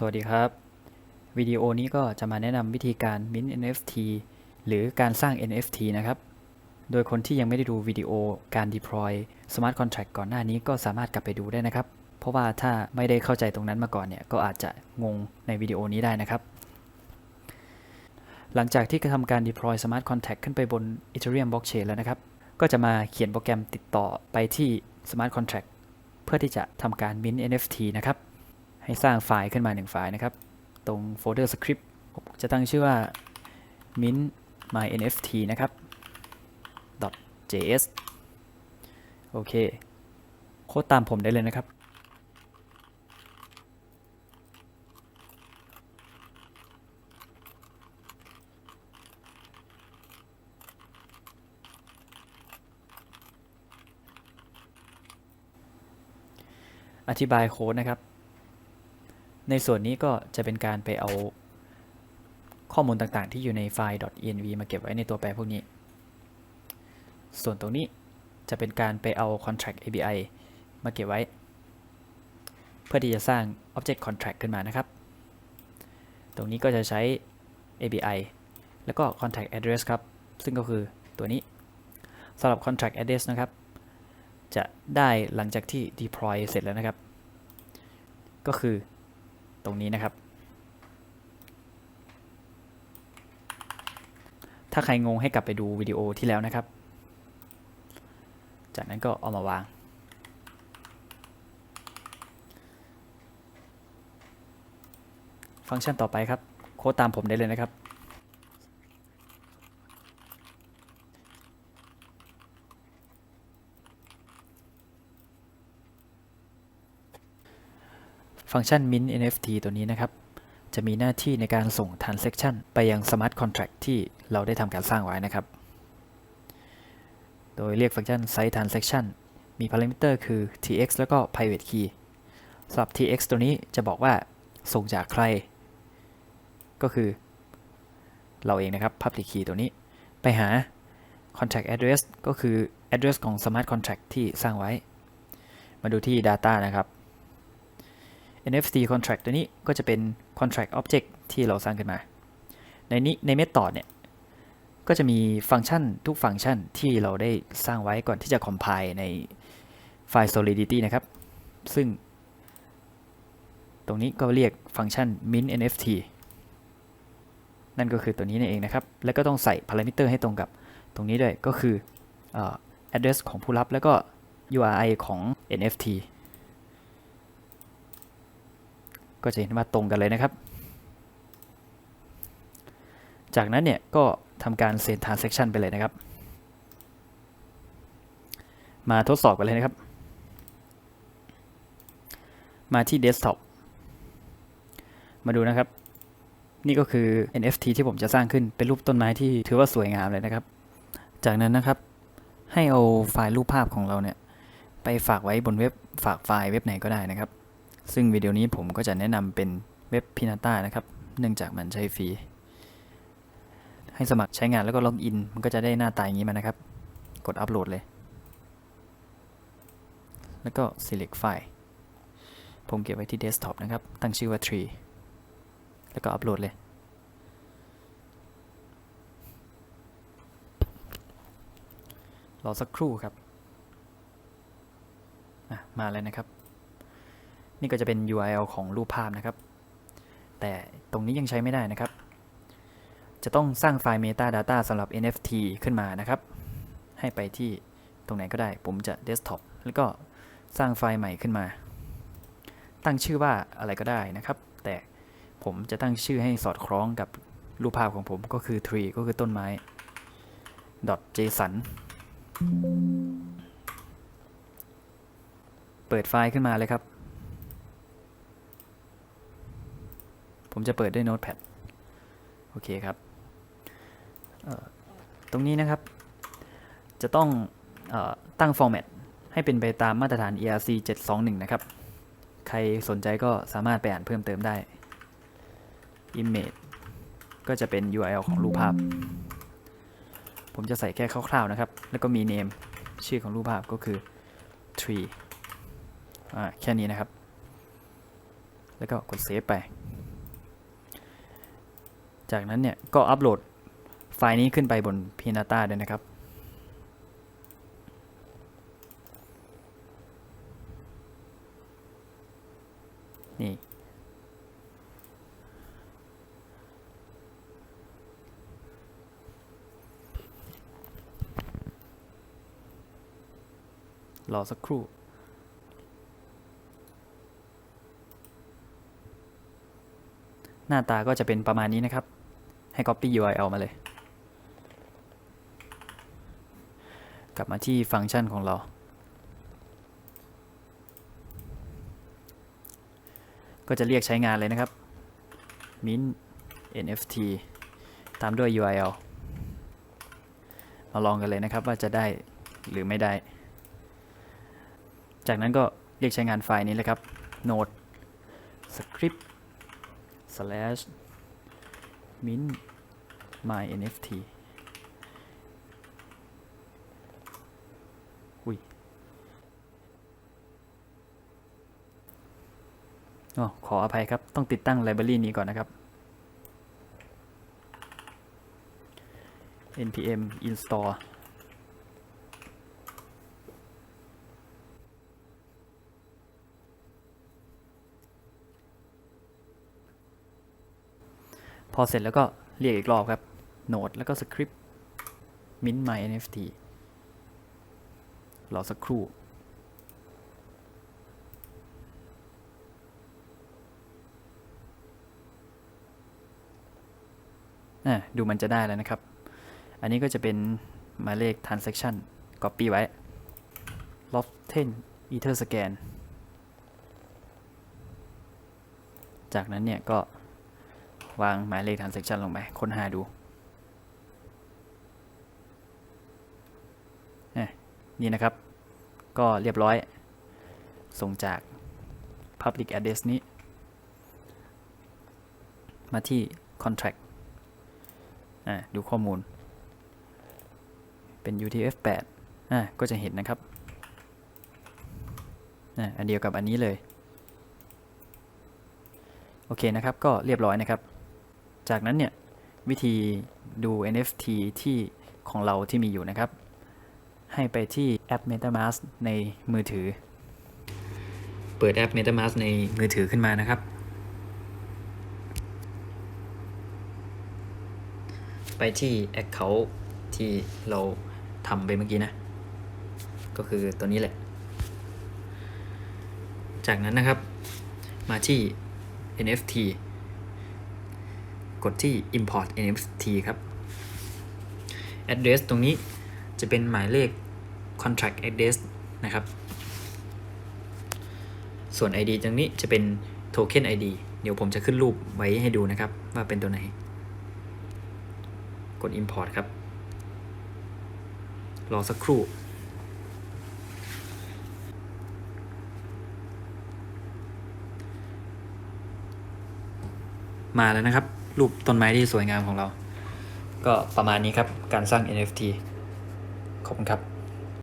สวัสดีครับ วิดีโอนี้ก็จะมาแนะนำวิธีการ mint NFT หรือการสร้าง NFT นะครับ โดยคนที่ยังไม่ได้ดูวิดีโอการ deploy smart contract ก่อนหน้านี้ก็สามารถกลับไปดูได้นะครับ เพราะว่าถ้าไม่ได้เข้าใจตรงนั้นมาก่อนเนี่ย ก็อาจจะงงในวิดีโอนี้ได้นะครับ หลังจากที่ทำการ deploy smart contract ขึ้นไปบน Ethereum blockchain แล้วนะครับ ก็จะมาเขียนโปรแกรมติดต่อไปที่ smart contract เพื่อที่จะทำการ mint NFT นะครับ ให้สร้างไฟล์ขึ้นมาหนึ่งไฟล์นะครับ ตรงโฟลเดอร์สคริปต์ผมจะตั้งชื่อว่า mint my nft นะครับ .js โอเค โค้ดตามผมได้เลยนะครับ อธิบายโค้ดนะครับ ในส่วนนี้ก็จะเป็นการไปเอาข้อมูลต่างๆ ที่อยู่ในไฟล์ .env มาเก็บไว้ในตัวแปรพวกนี้ ส่วนตรงนี้จะเป็นการไปเอา contract API มาเก็บไว้ เพื่อที่จะสร้าง object contract ขึ้นมานะครับ ตรงนี้ก็จะใช้ API แล้วก็ contract address ครับ ซึ่งก็คือตัวนี้สำหรับ contract address นะครับ จะได้หลังจากที่ deploy เสร็จแล้วนะครับ ก็คือ ตรงนี้นะครับ ถ้าใครงงให้กลับไปดูวิดีโอที่แล้วนะครับ จากนั้นก็เอามาวาง ฟังก์ชันต่อไปครับ โค้ดตามผมได้เลยนะครับ ฟังก์ชัน mint nft ตัวนี้นะครับ จะมีหน้าที่ในการส่ง transaction ไปยัง smart contract ที่เราได้ทำการสร้างไว้นะครับ โดยเรียกฟังก์ชัน site transaction มี parameter คือ tx แล้วก็ private key สำหรับ tx ตัวนี้จะบอกว่าส่งจากใคร ก็คือ เราเองนะครับ public key ตัวนี้ ไปหา contract address ก็คือ address ของ smart contract ที่สร้างไว้ มาดูที่ data นะครับ NFT contract ตัวนี้ก็จะเป็น contract object ที่เราสร้างขึ้นมา ในนี้ใน method เนี่ย ก็จะมีฟังก์ชันทุกฟังก์ชันที่เราได้สร้างไว้ก่อนที่จะ compile ในไฟล์ solidity นะครับ ซึ่ง ตรงนี้ก็เรียกฟังก์ชัน mint nft นั่นก็คือตัวนี้นั่นเองนะครับ แล้วก็ต้องใส่ parameter ให้ตรงกับตรงนี้ด้วย ก็คือ address ของผู้รับ แล้วก็ URI ของ NFT ก็จะเห็นว่าตรงกันเลยนะครับ จากนั้นเนี่ยก็ทำการ send transaction ไปเลยนะครับ มาทดสอบกันเลยนะครับ มาที่ desktop มาดูนะครับ นี่ก็คือ NFT ที่ผมจะสร้างขึ้นเป็นรูปต้นไม้ที่ถือว่าสวยงามเลยนะครับ จากนั้นนะครับให้เอาไฟล์รูปภาพของเราเนี่ยไปฝากไว้บนเว็บฝากไฟล์เว็บไหนก็ได้นะครับ ซึ่งวิดีโอนี้ผมก็จะแนะนำเป็นเว็บพินาต้านะครับ เนื่องจากมันใช้ฟรี ให้สมัครใช้งานแล้วก็ล็อกอิน มันก็จะได้หน้าตาอย่างนี้มานะครับ กดอัปโหลดเลย แล้วก็ select ไฟล์ผมเก็บไว้ที่ desktop นะครับ ตั้งชื่อว่า tree แล้วก็อัปโหลดเลยรอสักครู่ครับ มาแล้วนะครับ นี่ก็จะเป็น URL ของรูปภาพนะครับ แต่ตรงนี้ยังใช้ไม่ได้นะครับ จะต้องสร้างไฟล์ metadata สำหรับ NFT ขึ้นมานะครับ ให้ไปที่ตรงไหนก็ได้ ผมจะ desktop แล้วก็สร้างไฟล์ใหม่ขึ้นมา ตั้งชื่อว่าอะไรก็ได้นะครับ แต่ผมจะตั้งชื่อให้สอดคล้องกับรูปภาพของผมก็คือ tree ก็คือต้นไม้ .json เปิดไฟล์ขึ้นมาเลยครับ ผมจะเปิดด้วย Notepad โอเคครับตรงนี้นะครับ จะต้องออตั้ง format ให้เป็นไปตามมาตรฐาน ERC 721 นะครับ ใครสนใจก็สามารถไปอ่านเพิ่มเติมได้ Image ก็จะเป็น URL ของรูปภาพ ผมจะใส่แค่คร่าวๆนะครับ แล้วก็มี name ชื่อของรูปภาพก็คือ tree อแค่นี้นะครับ แล้วก็กดเซฟไป จากนั้นเนี่ยก็อัปโหลดไฟล์นี้ขึ้นไปบน Pinata ด้วยนะครับ นี่ รอสักครู่ หน้าตาก็จะเป็นประมาณนี้นะครับ ให้ copy URL มาเลย กลับมาที่ฟังก์ชันของเรา ก็จะเรียกใช้งานเลยนะครับ min nft ตามด้วย URL มาลองกันเลยนะครับว่าจะได้หรือไม่ได้ จากนั้นก็เรียกใช้งานไฟล์นี้เลยครับ node script slash mint my nft อุ้ยอ๋อขออภัยครับ ต้องติดตั้งไลบรารีนี้ก่อนนะครับ npm install พอเสร็จแล้วก็เรียกอีกรอบครับ Node แล้วก็ Script mint my nft รอสักครู่อะดูมันจะได้แล้วนะครับ อันนี้ก็จะเป็นหมายเลข transaction copy ไว้ loft 10 ether scan จากนั้นเนี่ยก็ วางหมายเลข transaction ลงไป ค้นหาดู นี่นะครับ ก็เรียบร้อย ส่งจาก public address นี้ มาที่ contract ดูข้อมูล เป็น UTF-8 ก็จะเห็นนะครับอันเดียวกับอันนี้เลย โอเคนะครับ ก็เรียบร้อยนะครับ จากนั้นเนี่ยวิธีดู NFT ที่ของเราที่มีอยู่นะครับ ให้ไปที่แอป MetaMask ในมือถือ เปิดแอป MetaMask ในมือถือขึ้นมานะครับ ไปที่ Account ที่เราทำไปเมื่อกี้นะ ก็คือตัวนี้แหละ จากนั้นนะครับ มาที่ NFT ดที่ import NFT ครับ address ตรงนี้จะเป็นหมายเลข contract address นะครับ ส่วน ID ตรงนี้จะเป็น token ID เดี๋ยวผมจะขึ้นรูปไว้ให้ดูนะครับ ว่าเป็นตัวไหน กด import ครับ รอสักครู่มาแล้วนะครับ รูปต้นไม้ที่สวยงามของเรา ก็ประมาณนี้ครับ การสร้าง NFT ขอบคุณครับ